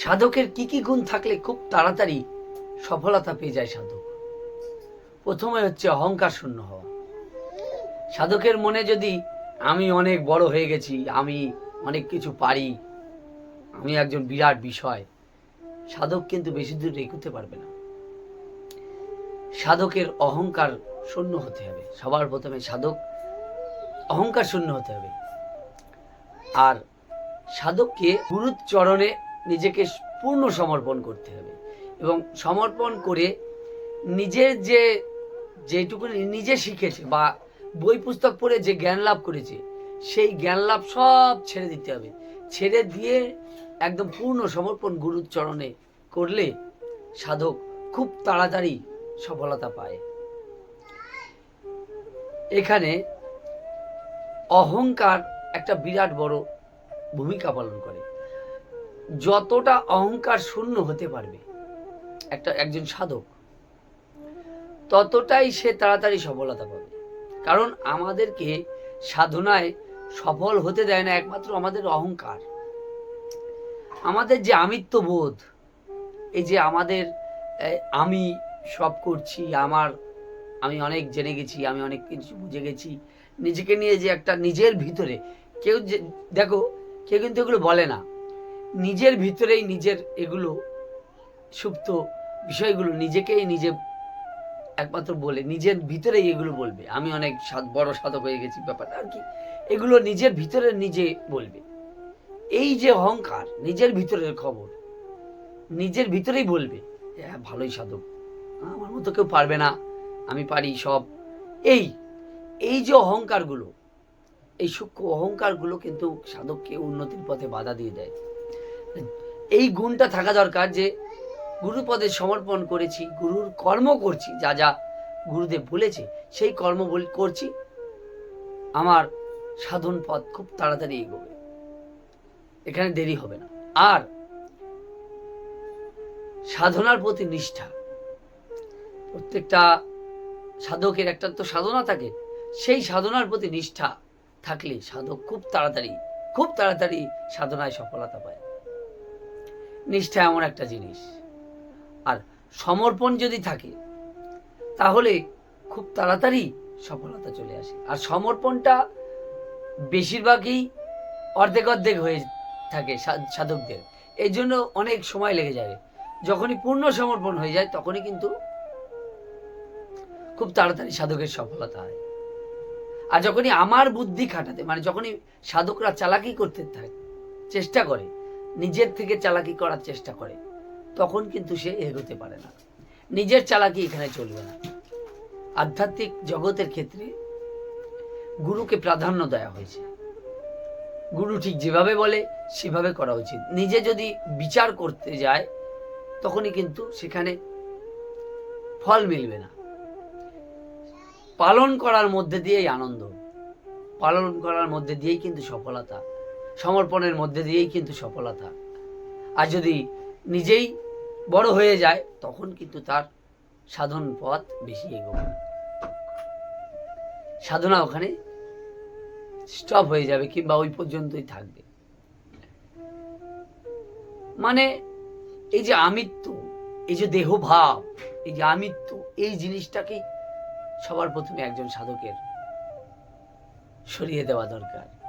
সাধকের কি কি গুণ থাকলে খুব তাড়াতাড়ি সফলতা পেয়ে যায় সাধক? প্রথমে হচ্ছে অহংকার শূন্য হওয়া। সাধকের মনে যদি আমি অনেক বড় হয়ে গেছি, আমি অনেক কিছু পারি, আমি একজন বিরাট বিষয়, সাধক কিন্তু বেশি দূর এগোতে পারবে না। সাধকের অহংকার শূন্য হতে হবে। সবার প্রথমে সাধক, অহংকার শূন্য হতে হবে। আর সাধককে গুরুর চরণে নিজেকে পূর্ণ সমর্পণ করতে হবে। এবং সমর্পণ করে নিজের যে যেটুকু নিজে শিখেছে বা বই পুস্তক পড়ে যে জ্ঞান লাভ করেছে, সেই জ্ঞান লাভ সব ছেড়ে দিতে হবে। ছেড়ে দিয়ে একদম পূর্ণ সমর্পণ গুরুর চরণে করলে সাধক খুব তাড়াতাড়ি সফলতা পায়। এখানে অহংকার একটা বিরাট বড় ভূমিকা পালন করে। যতটা অহংকার শূন্য হতে পারবে, একটা একজন সাধক, ততটাই সে তাড়াতাড়ি সফলতা পাবে। কারণ আমাদেরকে সাধনায় সফল হতে দেয় না একমাত্র আমাদের অহংকার। আমাদের যে আমিত্ব বোধ এই যে আমাদের আমি সব করছি, আমার, আমি অনেক জেনে গেছি, আমি অনেক কিছু বুঝে গেছি, নিজেকে নিয়ে যে একটা নিজের ভিতরে, কেউ যে, দেখো, কেউ কিন্তু এগুলো বলে না। নিজের ভিতরেই নিজের এগুলো, সুপ্ত বিষয়গুলো নিজেকেই নিজে একমাত্র বলে, নিজের ভিতরেই এগুলো বলবে। আমি অনেক বড় সাধক হয়ে গেছি, ব্যাপারটা আর কি। এগুলো নিজের ভিতরে নিজে বলবে। এই যে অহংকার, নিজের ভিতরের খবর, নিজের ভিতরেই বলবে হ্যাঁ ভালোই সাধক। আমার মতো কেউ পারবে না, আমি পারি সব। এই এই যে অহংকারগুলো, এই সূক্ষ্ম অহংকারগুলো কিন্তু সাধককে উন্নতির পথে বাধা দিয়ে দেয়। এই গুণটা থাকা দরকার যে গুরুপদে সমর্পণ করেছি, গুরুর কর্ম করছি, যা যা গুরুদেব বলেছে, সেই কর্ম করছি। আমার সাধন পথ খুব তাড়াতাড়ি এগোবে। এখানে দেরি হবে না। আর সাধনার প্রতি নিষ্ঠা। প্রত্যেকটা সাধকের একটা তো সাধনা থাকে। সেই সাধনার প্রতি নিষ্ঠা থাকলে সাধক খুব তাড়াতাড়ি খুব তাড়াতাড়ি সাধনায় সফলতা পায়। নিষ্ঠা এমন একটা জিনিস। আর সমর্পণ যদি থাকে, তাহলে খুব তাড়াতাড়ি সফলতা চলে আসে। আর সমর্পণটা বেশিরভাগই অর্ধেক অর্ধেক হয়ে থাকে সাধকদের। এই জন্য অনেক সময় লেগে যায় যখনই পূর্ণ সমর্পণ হয়ে যায়, তখনই কিন্তু খুব তাড়াতাড়ি সাধকের সফলতা হয়। আর যখনই আমার বুদ্ধি খাটাতে মানে যখনই সাধকরা চালাকি করতে থাকে, চেষ্টা করে নিজের থেকে চালাকি করার চেষ্টা করে, তখন কিন্তু সে এগোতে পারে না। নিজের চালাকি এখানে চলবে না। আধ্যাত্মিক জগতের ক্ষেত্রে গুরুকে প্রাধান্য দেওয়া হয়েছে। গুরু ঠিক যেভাবে বলে, সেভাবে করা উচিত। নিজে যদি বিচার করতে যায়, তখনই কিন্তু সেখানে ফল মিলবে না। পালন করার মধ্যে দিয়েই আনন্দ। পালন করার মধ্যে দিয়েই কিন্তু সফলতা। সমর্পণের মধ্যে দিয়েই কিন্তু সফলতা। আর যদি নিজেই বড় হয়ে যায়, তখন কিন্তু তার সাধন পথ বেশি এগোবে সাধনা ওখানে স্টপ হয়ে যাবে কিংবা ওই পর্যন্তই থাকবে। মানে এই যে আমিত্ব, এই যে দেহভাব, এই যে আমিত্ব, এই জিনিসটাকেই সবার প্রথমে একজন সাধকের সরিয়ে দেওয়া দরকার।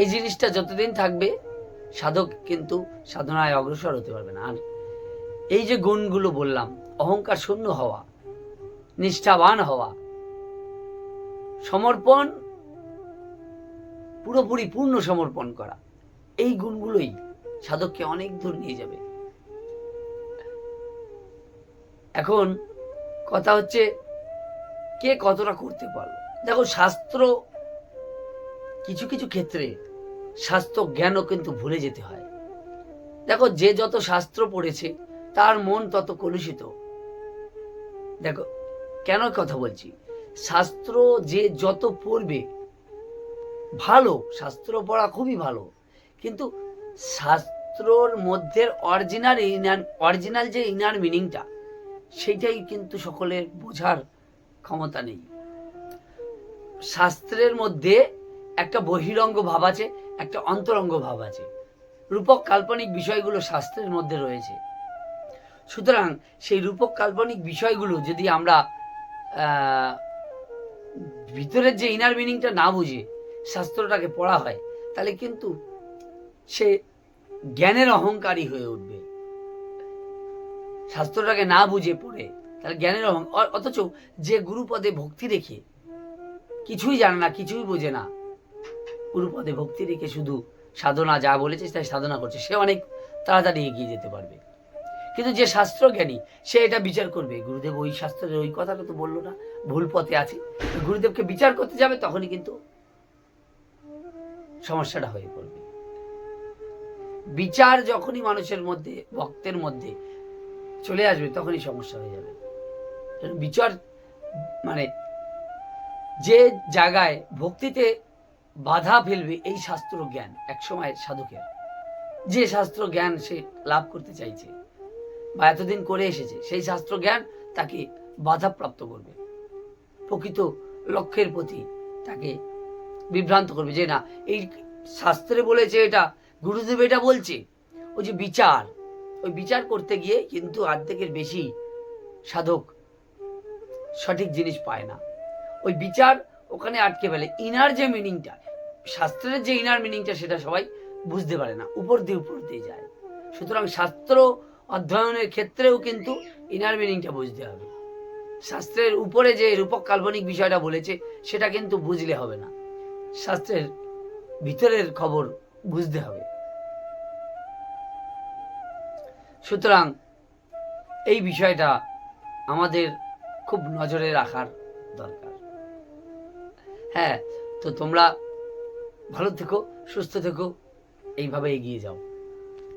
এই জিনিসটা যতদিন থাকবে, সাধক কিন্তু সাধনায় অগ্রসর হতে পারবে না। আর এই যে গুণগুলো বললাম, অহংকার শূন্য হওয়া, নিষ্ঠাবান হওয়া, সমর্পণ, পুরোপুরি পূর্ণ সমর্পণ করা, এই গুণগুলোই সাধককে অনেক দূর নিয়ে যাবে। এখন কথা হচ্ছে, কে কতটা করতে পারল? দেখো, শাস্ত্র কিছু কিছু ক্ষেত্রে শাস্ত্র জ্ঞানও কিন্তু ভুলে যেতে হয়। দেখো, যে যত শাস্ত্র পড়েছে, তার মন তত কলুষিত। দেখো, কেন কথা বলছি? শাস্ত্র যে যত পড়বে, ভালো, শাস্ত্র পড়া খুবই ভালো। কিন্তু শাস্ত্রর মধ্যে অরিজিনাল ইনার অরিজিনাল যে ইনার মিনিংটা সেটাই কিন্তু সকলের বোঝার ক্ষমতা নেই। শাস্ত্রের মধ্যে একটা বহিরঙ্গ ভাব আছে একটা অন্তরঙ্গ ভাব আছে। রূপক কাল্পনিক বিষয়গুলো শাস্ত্রের মধ্যে রয়েছে। সুতরাং সেই রূপক কাল্পনিক বিষয়গুলো যদি আমরা ভিতরের যে ইনার মিনিংটা না বুঝে শাস্ত্রটাকে পড়া হয়, তাহলে কিন্তু সে জ্ঞানের অহংকারী হয়ে উঠবে। শাস্ত্রটাকে না বুঝে পড়ে, তাহলে জ্ঞানের অহং অথচ যে গুরুপদে ভক্তি রেখে কিছুই জানে না, কিছুই বোঝে না গুরুপদে ভক্তি রেখে শুধু সাধনা যা বলেছে তাই সাধনা করছে, সে অনেক তাড়াতাড়ি এগিয়ে যেতে পারবে। কিন্তু যে শাস্ত্র জ্ঞানী সে এটা বিচার করবে। গুরুদেব ওই শাস্ত্রের ওই কথাটা তো বলল না, ভুল পথে আছে। গুরুদেবকে বিচার করতে যাবে তখনই কিন্তু সমস্যাটা হয়ে পড়বে। বিচার যখনই মানুষের মধ্যে, ভক্তের মধ্যে চলে আসবে, তখনই সমস্যা হয়ে যাবে। বিচার মানে যে জায়গায় ভক্তিতে বাধা ফেলবে এই শাস্ত্র জ্ঞান একসময় সাধকের। যে শাস্ত্র জ্ঞান সে লাভ করতে চাইছে বা এতদিন করে এসেছে, সেই শাস্ত্র জ্ঞান তাকে বাধাপ্রাপ্ত করবে। প্রকৃত লক্ষ্যের প্রতি তাকে বিভ্রান্ত করবে যে না, এই শাস্ত্রে বলেছে এটা, গুরুদেব এটা বলছে। ওই যে বিচার, ওই বিচার করতে গিয়ে কিন্তু অর্ধেকের বেশি সাধক সঠিক জিনিস পায় না। ওই বিচার ওখানে আটকে ফেলে। ইনার যে মিনিংটা শাস্ত্রের যে ইনার মিনিংটা সেটা সবাই বুঝতে পারে না, উপর দিয়ে উপর দিয়ে যায়। সুতরাং শাস্ত্র অধ্যয়নের ক্ষেত্রেও কিন্তু ইনার মিনিংটা বুঝতে হবে। শাস্ত্রের উপরে যে রূপক কাল্পনিক বিষয়টা বলেছে, সেটা কিন্তু বুঝলে হবে না। শাস্ত্রের ভিতরের খবর বুঝতে হবে। সুতরাং এই বিষয়টা আমাদের খুব নজরে রাখার দরকার। হ্যাঁ তো তোমরা ভালো থেকো সুস্থ থেকো এইভাবে এগিয়ে যাও।